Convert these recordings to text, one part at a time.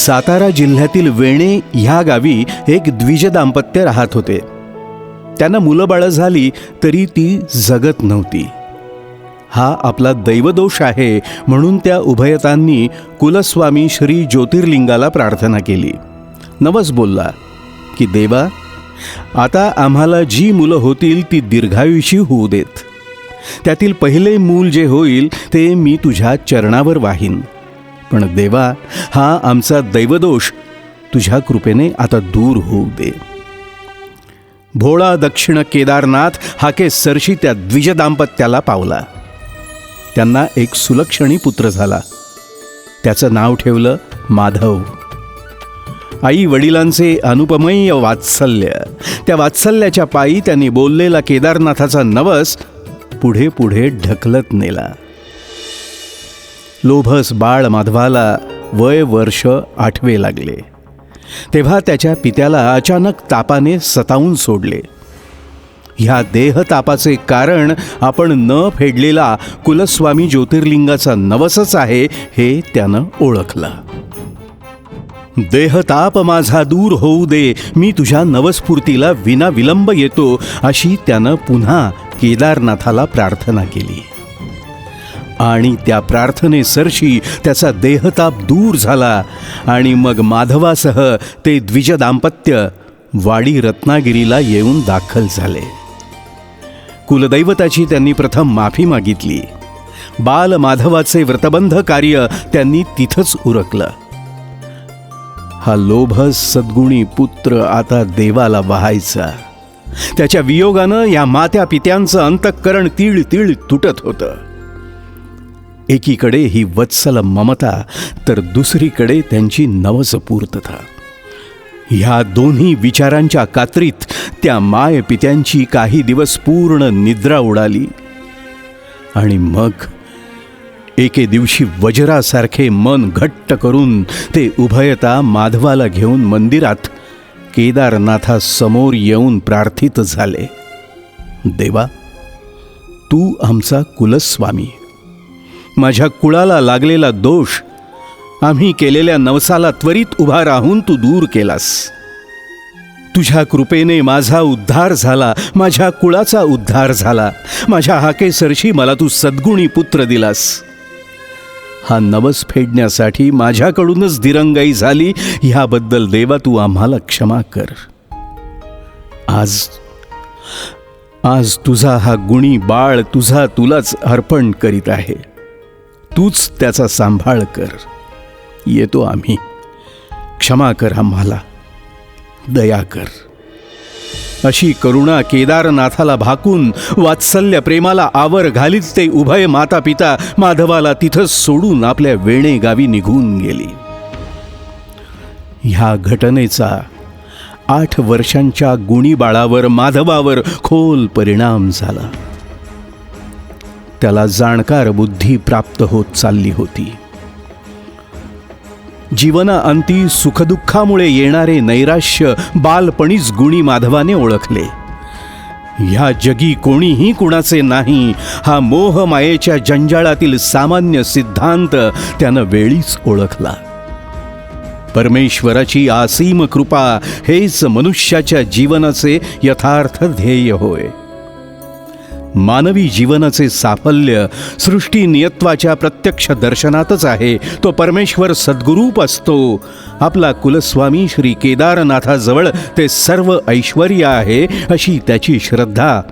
सातारा जिल्ह्यातील वेणे ह्या गावी एक द्विज दाम्पत्य राहत होते. त्यांना मुलं बाळं झाली तरी ती जगत नव्हती. हा आपला दैवदोष आहे म्हणून त्या उभयतांनी कुलस्वामी श्री ज्योतिर्लिंगाला प्रार्थना केली. नवस बोलला की देवा आता आम्हाला जी मुलं होतील ती दीर्घायुषी होऊ देत. त्यातील पहिले मूल जे होईल ते मी तुझ्या चरणावर वाहीन. पण देवा हा आमचा दैवदोष तुझ्या कृपेने आता दूर होऊ दे. भोळा दक्षिण केदारनाथ हा के सरशी त्या द्विज दाम्पत्याला पावला. त्यांना एक सुलक्षणी पुत्र झाला. त्याचं नाव ठेवलं माधव. आई वडिलांचे अनुपमय वात्सल्य. त्या वात्सल्याच्या पायी त्यांनी बोललेला केदारनाथाचा नवस पुढे पुढे ढकलत नेला. लोभस बाळ माधवाला वय वर्ष आठवे लागले. तेव्हा त्याच्या पित्याला अचानक तापाने सतावून सोडले. ह्या देहतापाचे कारण आपण न फेडलेला कुलस्वामी ज्योतिर्लिंगाचा नवसच आहे हे त्यानं ओळखलं. देहताप माझा दूर होऊ दे मी तुझ्या नवस्फूर्तीला विना विलंब येतो अशी त्यानं पुन्हा केदारनाथाला प्रार्थना केली. आणि त्या प्रार्थनेसरशी त्याचा देहताप दूर झाला आणि मग माधवासह ते द्विज दाम्पत्य वाडी रत्नागिरीला येऊन दाखल झाले. कुलदैवताची त्यांनी प्रथम माफी मागितली. बाल माधवाचे व्रतबंध कार्य त्यांनी तिथंच उरकलं. हा लोभस सद्गुणी पुत्र आता देवाला वहायचा. त्याच्या वियोगानं या मात्या पित्यांचं अंतःकरण तीळ तीळ तुटत होतं. एकीकडे ही वत्सल ममता तर दुसरीकडे त्यांची नवस पूर्तता ह्या दोन्ही विचारांच्या कात्रीत त्या मायपित्यांची काही दिवस पूर्ण निद्रा उडाली. आणि मग एके दिवशी वज्रासारखे मन घट्ट करून ते उभयता माधवाला घेऊन मंदिरात केदारनाथासमोर येऊन प्रार्थित झाले. देवा तू आमचा कुलस्वामी. माझ्या कुळाला लागलेला दोष आम्ही केलेल्या नवसाला त्वरित उभा राहून तू दूर केलास. तुझ्या कृपेने माझा उद्धार झाला माझ्या कुळाचा उद्धार झाला. माझ्या हाकेसरशी मला तू सद्गुणी पुत्र दिलास. हा नवस फेडण्यासाठी माझ्याकडूनच दिरंगाई झाली ह्याबद्दल देवा तू आम्हाला क्षमा कर. आज आज तुझा हा गुणी बाळ तुझा तुलाच अर्पण करीत आहे. तूच त्याचा सांभाळ कर. येतो आम्ही. क्षमा कर आम्हाला. दया कर. अशी करुणा केदारनाथाला भाकून वात्सल्य प्रेमाला आवर घालीत ते उभय माता पिता माधवाला तिथंच सोडून आपल्या वेणे गावी निघून गेली. ह्या घटनेचा आठ वर्षांच्या गुणी बाळावर माधवावर खोल परिणाम झाला. त्याला जाणकार बुद्धी प्राप्त होत चालली होती. जीवना अंती सुखदुःखामुळे येणारे नैराश्य बालपणीच गुणी माधवाने ओळखले. ह्या जगी कोणीही कुणाचे नाही हा मोह मायेच्या जंजाळातील सामान्य सिद्धांत त्यानं वेळीच ओळखला. परमेश्वराची आसीम कृपा हेच मनुष्याच्या जीवनाचे यथार्थ ध्येय होय. मानवी जीवनाचे साफल्य सृष्टी नियत्वाच्या प्रत्यक्ष दर्शनातच आहे. तो परमेश्वर सद्गुरूप असतो. आपला कुलस्वामी श्री केदारनाथाजवळ ते सर्व ऐश्वर्य आहे अशी त्याची श्रद्धा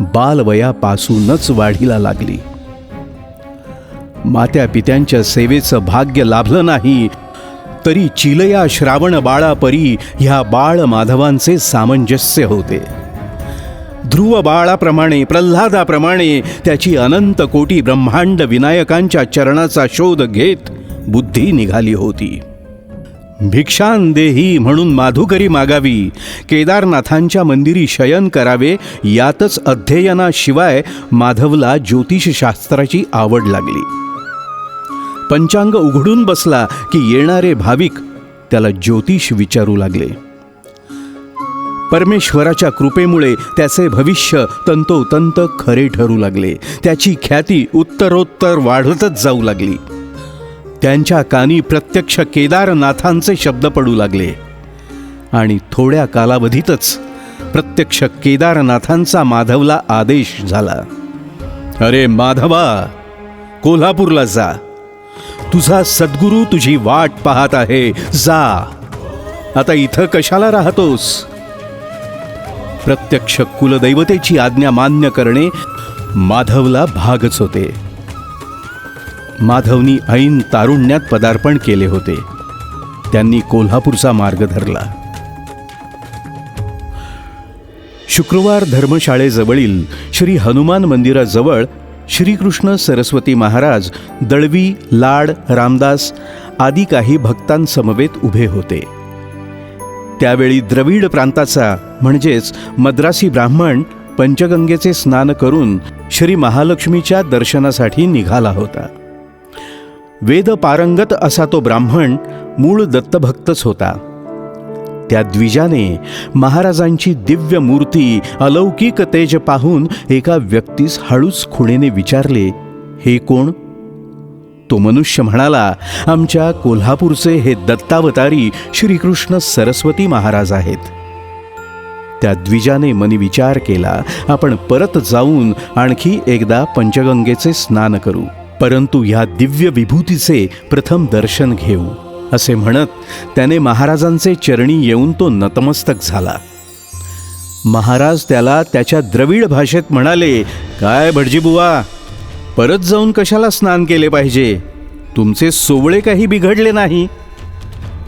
बालवयापासूनच वाढीला लागली. मात्या पित्यांच्या सेवेचं भाग्य लाभलं नाही. तरी चिलया श्रावण बाळापरी ह्या बाळ माधवांचे सामंजस्य होते. ध्रुव बाळाप्रमाणे प्रल्हादाप्रमाणे त्याची अनंत कोटी ब्रह्मांड विनायकांच्या चरणाचा शोध घेत बुद्धी निघाली होती. भिक्षान देही म्हणून माधुकरी मागावी केदारनाथांच्या मंदिरी शयन करावे यातच अध्ययनाशिवाय माधवला ज्योतिषशास्त्राची आवड लागली. पंचांग उघडून बसला की येणारे भाविक त्याला ज्योतिष विचारू लागले. परमेश्वराच्या कृपेमुळे त्याचे भविष्य तंतोतंत खरे ठरू लागले. त्याची ख्याती उत्तरोत्तर वाढतच जाऊ लागली. त्यांच्या कानी प्रत्यक्ष केदारनाथांचे शब्द पडू लागले. आणि थोड्या कालावधीतच प्रत्यक्ष केदारनाथांचा माधवला आदेश झाला. अरे माधवा कोल्हापूरला जा. तुझा सद्गुरू तुझी वाट पाहत आहे. जा. आता इथं कशाला राहतोस? प्रत्यक्ष कुलदैवतेची आज्ञा मान्य करणे माधवला भागच होते. माधवनी ऐन तारुण्यात पदार्पण केले होते. त्यांनी कोल्हापूरचा मार्ग धरला. शुक्रवार धर्मशाळेजवळील श्री हनुमान मंदिराजवळ श्रीकृष्ण सरस्वती महाराज दळवी लाड रामदास आदी काही भक्तांसमवेत उभे होते. त्यावेळी द्रविड प्रांताचा म्हणजेच मद्रासी ब्राह्मण पंचगंगेचे स्नान करून श्री महालक्ष्मीच्या दर्शनासाठी निघाला होता. वेद पारंगत असा तो ब्राह्मण मूळ दत्तभक्तच होता. त्या द्विजाने महाराजांची दिव्य मूर्ती अलौकिक तेज पाहून एका व्यक्तीस हळूच खुणेने विचारले हे कोण? तो मनुष्य म्हणाला आमच्या कोल्हापूरचे हे दत्तावतारी श्रीकृष्ण सरस्वती महाराज आहेत. त्या द्विजाने मनी विचार केला आपण परत जाऊन आणखी एकदा पंचगंगेचे स्नान करू परंतु ह्या दिव्य विभूतीचे प्रथम दर्शन घेऊ असे म्हणत त्याने महाराजांचे चरणी येऊन तो नतमस्तक झाला. महाराज त्याला त्याच्या द्रविड भाषेत म्हणाले काय भटजीबुवा परत जाऊन कशाला स्नान केले पाहिजे? तुमचे सोवळे काही बिघडले नाही.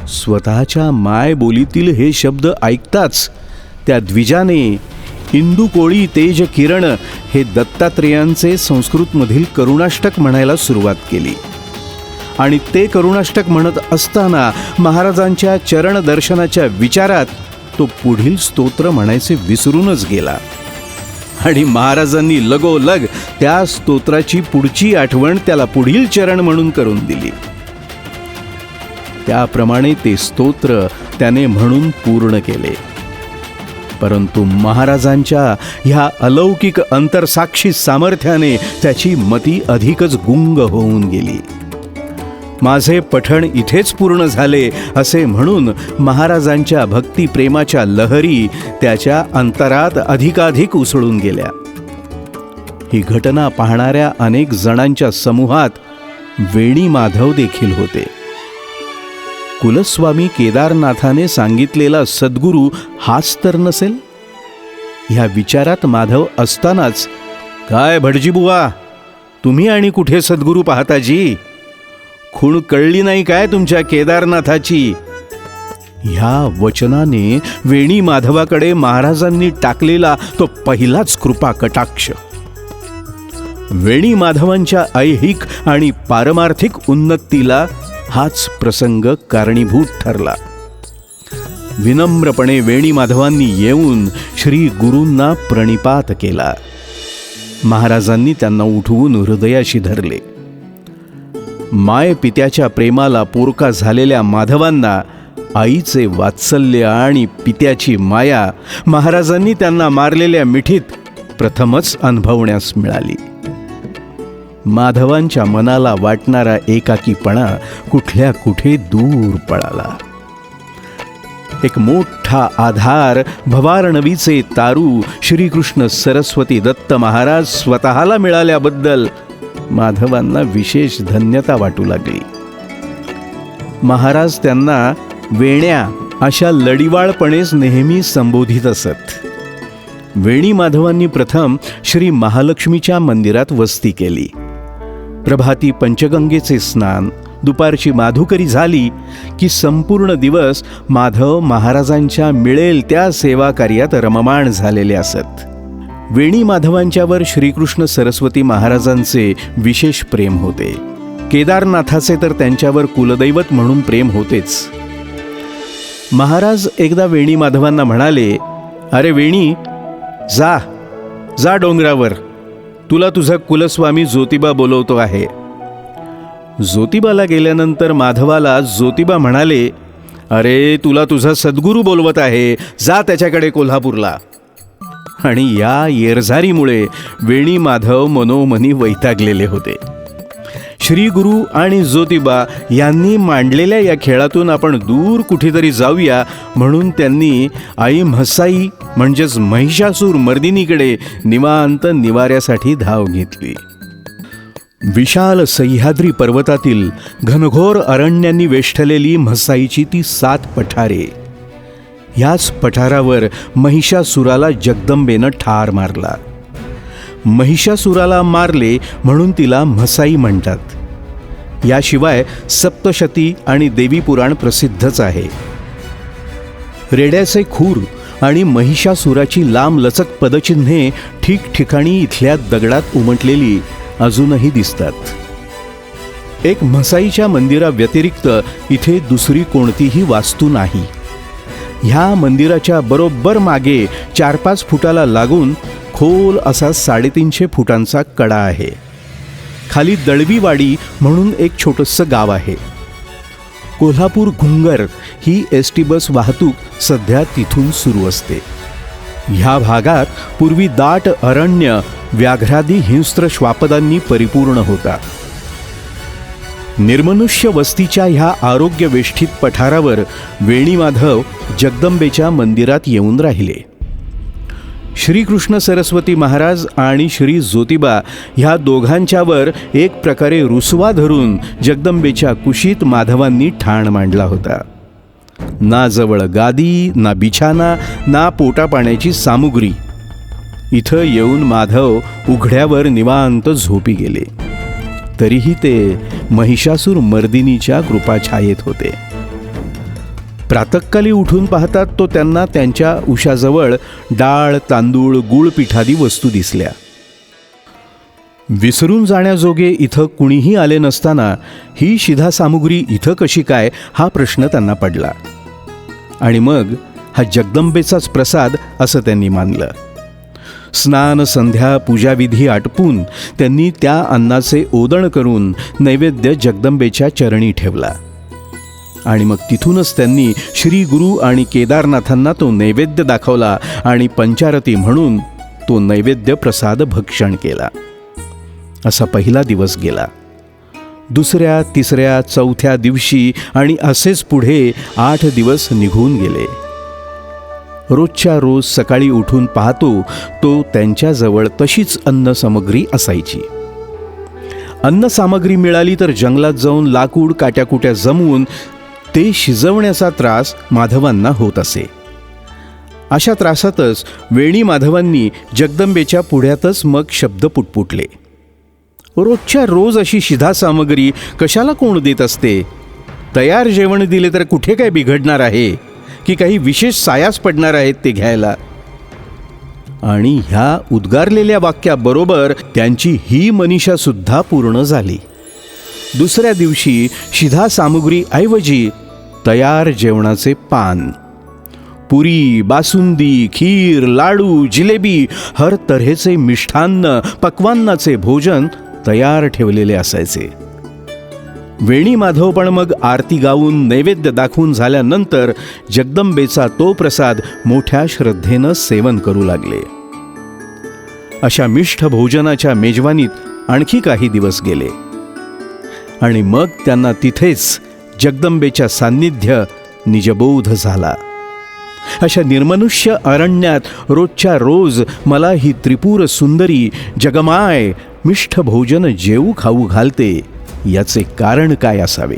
स्वतःच्या माय बोलीतील हे शब्द ऐकताच त्या द्विजाने इंदू कोळी तेज किरण हे दत्तात्रेयांचे संस्कृतमधील करुणाष्टक म्हणायला सुरुवात केली. आणि ते करुणाष्टक म्हणत असताना महाराजांच्या चरण दर्शनाच्या विचारात तो पुढील स्तोत्र म्हणायचे विसरूनच गेला. आणि महाराजांनी लगोलग त्या स्तोत्राची पुढची आठवण त्याला पुढील चरण म्हणून करून दिली. त्याप्रमाणे ते स्तोत्र त्याने म्हणून पूर्ण केले. परंतु महाराजांच्या ह्या अलौकिक अंतरसाक्षी सामर्थ्याने त्याची मती अधिकच गुंग होऊन गेली. माझे पठण इथेच पूर्ण झाले असे म्हणून महाराजांच्या भक्तिप्रेमाच्या लहरी त्याच्या अंतरात अधिकाधिक उसळून गेल्या. ही घटना पाहणाऱ्या अनेक जणांच्या समूहात वेणी माधव देखील होते. कुलस्वामी केदारनाथाने सांगितलेला सद्गुरू हाच तर नसेल? ह्या विचारात माधव असतानाच काय भटजीबुवा तुम्ही आणि कुठे सद्गुरू पाहता जी? खूण कळली नाही काय तुमच्या केदारनाथाची? ह्या वचनाने वेणी माधवाकडे महाराजांनी टाकलेला तो पहिलाच कृपा कटाक्ष. वेणी माधवांच्या ऐहिक आणि पारमार्थिक उन्नतीला हाच प्रसंग कारणीभूत ठरला. विनम्रपणे वेणी माधवांनी येऊन श्री गुरूंना प्रणिपात केला. महाराजांनी त्यांना उठवून हृदयाशी धरले. माय पित्याच्या प्रेमाला पोरका झालेल्या माधवांना आईचे वात्सल्य आणि पित्याची माया महाराजांनी त्यांना मारलेल्या मिठीत प्रथमच अनुभवण्यास मिळाली. माधवांच्या मनाला वाटणारा एकाकीपणा कुठल्या कुठे दूर पळाला. एक मोठा आधार भवारणवीचे तारू श्रीकृष्ण सरस्वती दत्त महाराज स्वतःला मिळाल्याबद्दल माधवांना विशेष धन्यता वाटू लागली. महाराज त्यांना वेण्या अशा लडिवाळपणेच नेहमी संबोधित असत. वेणी माधवांनी प्रथम श्री महालक्ष्मीच्या मंदिरात वस्ती केली. प्रभाती पंचगंगेचे स्नान दुपारची माधुकरी झाली की संपूर्ण दिवस माधव महाराजांच्या मिळेल त्या सेवा कार्यात रममाण झालेले असत. वेणी माधवांच्यावर श्रीकृष्ण सरस्वती महाराजांचे विशेष प्रेम होते. केदारनाथाचे तर त्यांच्यावर कुलदैवत म्हणून प्रेम होतेच. महाराज एकदा वेणी माधवांना म्हणाले अरे वेणी जा जा डोंगरावर. तुला तुझा कुलस्वामी ज्योतिबा बोलवतो आहे. ज्योतिबाला गेल्यानंतर माधवाला ज्योतिबा म्हणाले अरे तुला तुझा सद्गुरू बोलवत आहे. जा त्याच्याकडे कोल्हापूरला. आणि या येरझारीमुळे वेणी माधव मनोमनी वैतागलेले होते. श्री गुरु आणि ज्योतिबा यांनी मांडलेल्या या खेळातून आपण दूर कुठेतरी जाऊया म्हणून त्यांनी आई म्हसाई म्हणजेच महिषासूर मर्दिनीकडे निवांत निवाऱ्यासाठी धाव घेतली. विशाल सह्याद्री पर्वतातील घनघोर अरण्यांनी वेष्टलेली म्हसाईची ती सात पठारे ह्याच पठारावर महिषासुराला जगदंबेनं ठार मारला. महिषासुराला मारले म्हणून तिला म्हसाई म्हणतात. याशिवाय सप्तशती आणि देवी पुराण प्रसिद्धच आहे. रेड्याचे खूर आणि महिषासुराची लांब लचक पदचिन्हे ठिकठिकाणी इथल्या दगडात उमटलेली अजूनही दिसतात. एक म्हसाईच्या मंदिराव्यतिरिक्त इथे दुसरी कोणतीही वास्तू नाही. ह्या मंदिराच्या बरोबर मागे चार पाच फुटाला लागून खोल असा साडेतीनशे फुटांचा कडा आहे. खाली दळवीवाडी म्हणून एक छोटंसं गाव आहे. कोल्हापूर घुंगर ही एस टी बस वाहतूक सध्या तिथून सुरू असते. ह्या भागात पूर्वी दाट अरण्य व्याघ्रादी हिंस्त्र श्वापदांनी परिपूर्ण होता. निर्मनुष्य वस्तीच्या ह्या आरोग्यवेष्टीत पठारावर वेणीमाधव जगदंबेच्या मंदिरात येऊन राहिले. श्रीकृष्ण सरस्वती महाराज आणि श्री ज्योतिबा ह्या दोघांच्यावर एक प्रकारे रुसवा धरून जगदंबेच्या कुशीत माधवांनी ठाण मांडला होता. ना जवळ गादी ना बिछाना ना पोटापाण्याची सामुग्री. इथं येऊन माधव उघड्यावर निवांत झोपी गेले. तरीही ते महिषासूर मर्दिनीच्या कृपाछायेत होते. प्रातकाली उठून पाहतात तो त्यांना त्यांच्या उशाजवळ डाळ तांदूळ गुळ पिठादी वस्तू दिसल्या. विसरून जाण्याजोगे इथं कुणीही आले नसताना ही शिधा सामुग्री इथं कशी काय हा प्रश्न त्यांना पडला. आणि मग हा जगदंबेचाच प्रसाद असं त्यांनी मानलं. स्नान संध्या पूजाविधी आटपून त्यांनी त्या अन्नाचे ओदण करून नैवेद्य जगदंबेच्या चरणी ठेवला. आणि मग तिथूनच त्यांनी श्री गुरु आणि केदारनाथांना तो नैवेद्य दाखवला आणि पंचारती म्हणून तो नैवेद्य प्रसाद भक्षण केला. असा पहिला दिवस गेला. दुसऱ्या तिसऱ्या चौथ्या दिवशी आणि असेच पुढे आठ दिवस निघून गेले. रोजच्या रोज सकाळी उठून पाहतो तो त्यांच्याजवळ तशीच अन्न सामग्री असायची. अन्नसामग्री मिळाली तर जंगलात जाऊन लाकूड काट्याकुट्या जमवून ते शिजवण्याचा त्रास माधवांना होत असे. अशा त्रासातच वेणी माधवांनी जगदंबेच्या पुढ्यातच मग शब्द पुटपुटले. रोजच्या रोज अशी शिधा सामग्री कशाला कोण देत असते? तयार जेवण दिले तर कुठे काय बिघडणार आहे? की काही विशेष सायास पडणार आहेत ते घ्यायला. आणि ह्या उद्गारलेल्या वाक्याबरोबर त्यांची ही मनीषा सुद्धा पूर्ण झाली. दुसऱ्या दिवशी शिधा सामुग्री ऐवजी तयार जेवणाचे पान. पुरी बासुंदी खीर लाडू जिलेबी हर तऱ्हेचे मिष्ठान्न पक्वान्नाचे भोजन तयार ठेवलेले असायचे. वेणी माधव पण मग आरती गाऊन नैवेद्य दाखवून झाल्यानंतर जगदंबेचा तो प्रसाद मोठ्या श्रद्धेनं सेवन करू लागले. अशा मिष्ठ भोजनाच्या मेजवानीत आणखी काही दिवस गेले. आणि मग त्यांना तिथेच जगदंबेच्या सान्निध्य निजबोध झाला. अशा निर्मनुष्य अरण्यात रोजच्या रोज मला ही त्रिपुर सुंदरी जगमाय मिष्ठ भोजन जेऊ खाऊ घालते. याचे कारण काय असावे?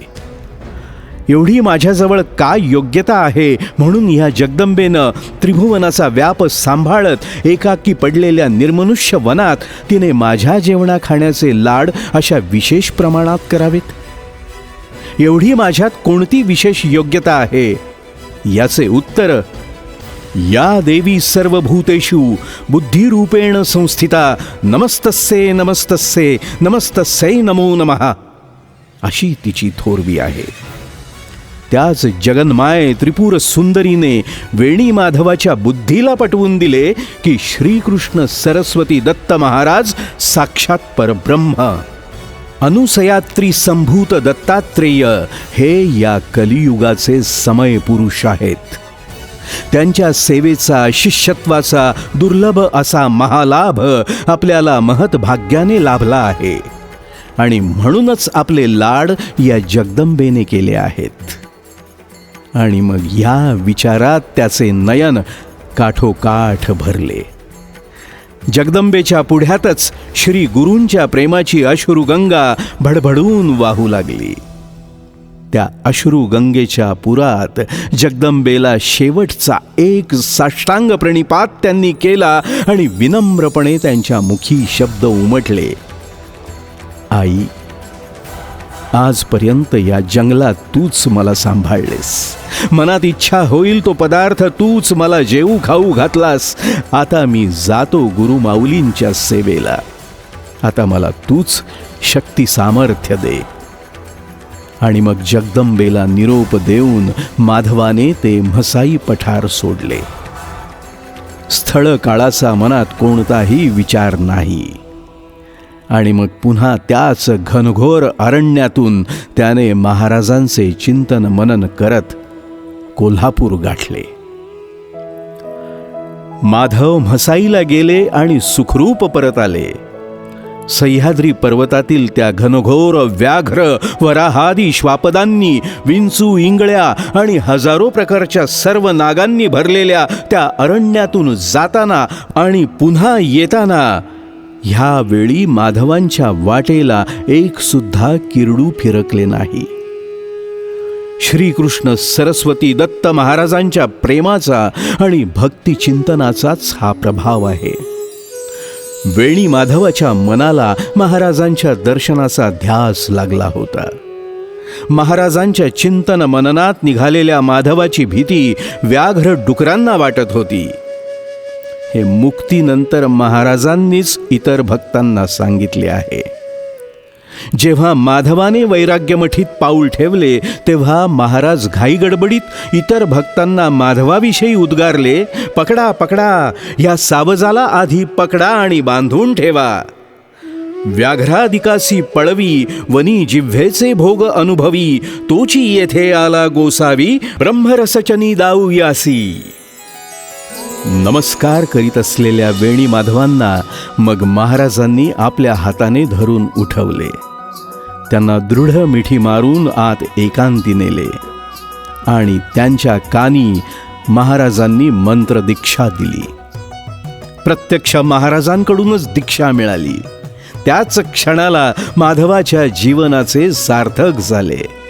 एवढी माझ्याजवळ काय योग्यता आहे म्हणून ह्या जगदंबेनं त्रिभुवनाचा व्याप सांभाळत एकाकी पडलेल्या निर्मनुष्य वनात तिने माझ्या जेवणा खाण्याचे लाड अशा विशेष प्रमाणात करावेत? एवढी माझ्यात कोणती विशेष योग्यता आहे? याचे उत्तर या देवी सर्वभूतेषु बुद्धिरूपेण संस्थिता. नमस्तस्ये नमस्तस्ये नमस्तस्यै नमो नमः. अशी तिची थोरवी आहे. त्याच जगन्माय त्रिपुर सुंदरीने वेणी माधवाच्या बुद्धीला पटवून दिले की श्रीकृष्ण सरस्वती दत्त महाराज साक्षात परब्रह्म. अनुसयात्री संभूत दत्तात्रेय हे या कलियुगाचे समय पुरुष आहेत. त्यांच्या सेवेचा शिष्यत्वाचा दुर्लभ असा महालाभ आपल्याला महत्भाग्याने लाभला आहे. आणि म्हणूनच आपले लाड या जगदंबेने केले आहेत. आणि मग या विचारात त्याचे नयन काठोकाठ भरले. जगदंबेच्या पुढ्यातच श्री गुरूंच्या प्रेमाची अश्रुगंगा भडभडून वाहू लागली. त्या अश्रुगंगेच्या पुरात जगदंबेला शेवटचा एक साष्टांग प्रणिपात त्यांनी केला आणि विनम्रपणे त्यांच्या मुखी शब्द उमटले. आई आजपर्यंत या जंगलात तूच मला सांभाळलेस. मनात इच्छा होईल तो पदार्थ तूच मला जेऊ खाऊ घातलास. आता मी जातो गुरु माऊलींच्या सेवेला. आता मला तूच शक्ती सामर्थ्य दे. आणि मग जगदंबेला निरोप देऊन माधवाने ते म्हसाई पठार सोडले. स्थळ काळाचा मनात कोणताही विचार नाही. आणि मग पुन्हा त्याच घनघोर अरण्यातून त्याने महाराजांचे चिंतन मनन करत कोल्हापूर गाठले. माधव म्हसाईला गेले आणि सुखरूप परत आले. सह्याद्री पर्वतातील त्या घनघोर व्याघ्र वराहादी श्वापदांनी विंचू इंगळ्या आणि हजारो प्रकारच्या सर्व नागांनी भरलेल्या त्या अरण्यातून जाताना आणि पुन्हा येताना ह्या वेळी माधवांच्या वाटेला एक सुद्धा किरडू फिरकले नाही. श्रीकृष्ण सरस्वती दत्त महाराजांच्या प्रेमाचा आणि भक्तिचिंतनाचाच हा प्रभाव आहे. वेणी माधवाच्या मनाला महाराजांच्या दर्शनाचा ध्यास लागला होता. महाराजांच्या चिंतन मननात निघालेल्या माधवाची भीती व्याघ्र डुकरांना वाटत होती. हे मुक्तीनंतर महाराजांनीच इतर भक्तांना सांगितले आहे. जेव्हा माधवाने वैराग्यमठीत पाऊल ठेवले तेव्हा महाराज घाई गडबडीत इतर भक्तांना माधवाविषयी उद्गारले पकडा पकडा या सावजाला आधी पकडा आणि बांधून ठेवा. व्याघ्रादिकासी पळवी वनी जिव्हेचे भोग अनुभवी तोची येथे आला गोसावी ब्रह्मरसचनी दाऊ यासी नमस्कार करीत असलेल्या वेणी माधवांना मग महाराजांनी आपल्या हाताने धरून उठवले. त्यांना दृढ मिठी मारून आत एकांती नेले आणि त्यांच्या कानी महाराजांनी मंत्र दीक्षा दिली. प्रत्यक्ष महाराजांकडूनच दीक्षा मिळाली. त्याच क्षणाला माधवाच्या जीवनाचे सार्थक झाले.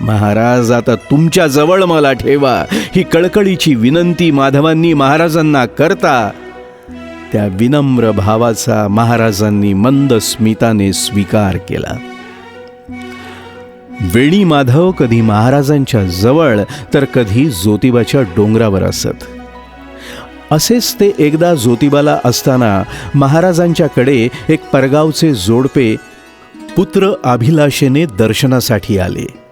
महाराज आता तुमच्या जवळ मला ठेवा. ही कळकळीची विनंती माधवांनी महाराजांना करता. त्या विनम्र भावाचा महाराजांनी मंद स्मिताने स्वीकार केला. वेणी माधव कधी महाराजांच्या जवळ तर कधी ज्योतिबाच्या डोंगरावर असत. असेच ते एकदा ज्योतिबाला असताना महाराजांच्याकडे एक परगावचे जोडपे पुत्र अभिलाषेने दर्शनासाठी आले.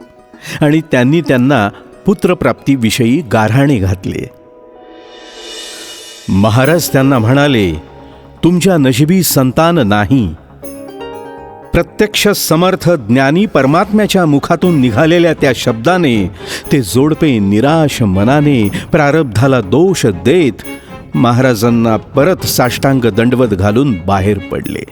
आणि त्यांनी त्यांना पुत्रप्राप्तीविषयी गाऱ्हाणे घातले. महाराज त्यांना म्हणाले तुमच्या नशिबी संतान नाही. प्रत्यक्ष समर्थ ज्ञानी परमात्म्याच्या मुखातून निघालेल्या त्या शब्दाने ते जोडपे निराश मनाने प्रारब्धाला दोष देत महाराजांना परत साष्टांग दंडवत घालून बाहेर पडले.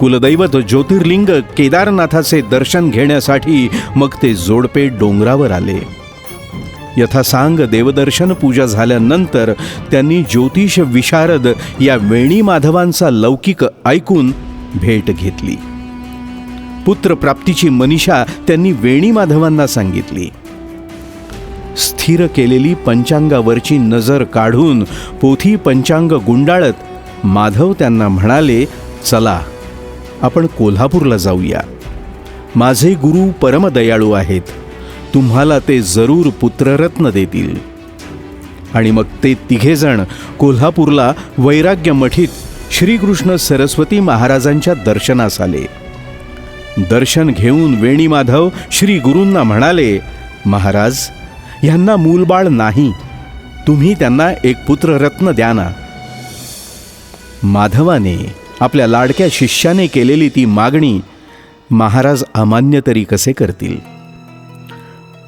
कुलदैवत ज्योतिर्लिंग केदारनाथाचे दर्शन घेण्यासाठी मग ते जोडपे डोंगरावर आले. यथासांग देवदर्शन पूजा झाल्यानंतर त्यांनी ज्योतिष विशारद या वेणी माधवांचा लौकिक ऐकून भेट घेतली. पुत्रप्राप्तीची मनीषा त्यांनी वेणी माधवांना सांगितली. स्थिर केलेली पंचांगावरची नजर काढून पोथी पंचांग गुंडाळत माधव त्यांना म्हणाले चला आपण कोल्हापूरला जाऊया. माझे गुरु परमदयाळू आहेत. तुम्हाला ते जरूर पुत्ररत्न देतील. आणि मग ते तिघेजण कोल्हापूरला वैराग्य मठीत श्रीकृष्ण सरस्वती महाराजांच्या दर्शनास आले. दर्शन घेऊन वेणी माधव श्री गुरूंना म्हणाले महाराज ह्यांना मूलबाळ नाही. तुम्ही त्यांना एक पुत्ररत्न द्या ना. माधवाने आपल्या लाडक्या शिष्याने केलेली ती मागणी महाराज अमान्य तरी कसे करतील?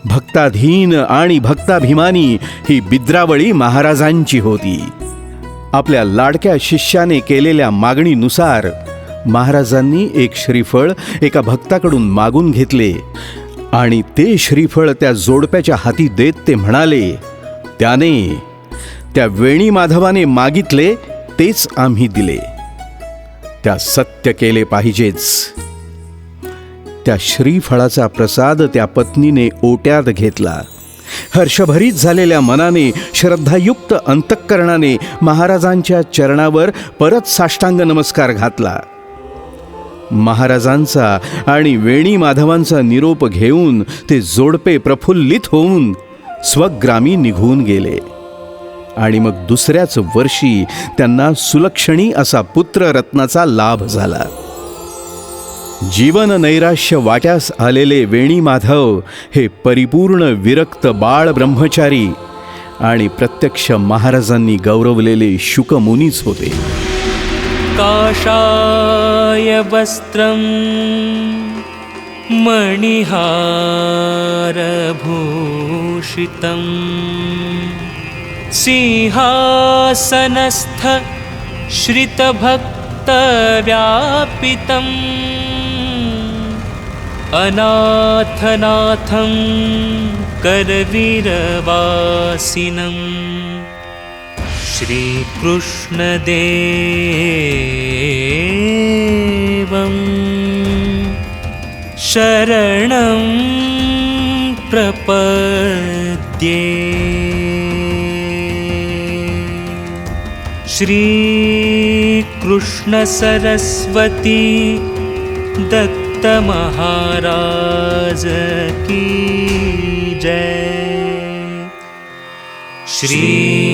भक्ताधीन आणि भक्ताभिमानी ही बिद्रावळी महाराजांची होती. आपल्या लाडक्या शिष्याने केलेल्या मागणीनुसार महाराजांनी एक श्रीफळ एका भक्ताकडून मागून घेतले आणि ते श्रीफळ त्या जोडप्याच्या हाती देत ते म्हणाले त्याने त्या वेणी माधवाने मागितले तेच आम्ही दिले. त्या सत्य केले पाहिजेच. त्या श्रीफळाचा प्रसाद त्या पत्नीने ओट्यात घेतला. हर्षभरीत झालेल्या मनाने श्रद्धायुक्त अंतःकरणाने महाराजांच्या चरणावर परत साष्टांग नमस्कार घातला. महाराजांचा आणि वेणी माधवांचा निरोप घेऊन ते जोडपे प्रफुल्लित होऊन स्वग्रामी निघून गेले. आणि मग दुसऱ्याच वर्षी त्यांना सुलक्षणी असा पुत्र रत्नाचा लाभ झाला. जीवन नैराश्य वाट्यास आलेले वेणी माधव हे परिपूर्ण विरक्त बाळ ब्रह्मचारी आणि प्रत्यक्ष महाराजांनी गौरवलेले शुकमुनीच होते. काशाय वस्त्रं मणिहारभूषितं सिंहासनस्थ श्रितभक्तव्यापितम्। अनाथनाथं करवीरवासिनम् श्रीकृष्णदेवं शरणं प्रपद्ये श्रीकृष्णसरस्वती दत्तमहाराज की जय। श्री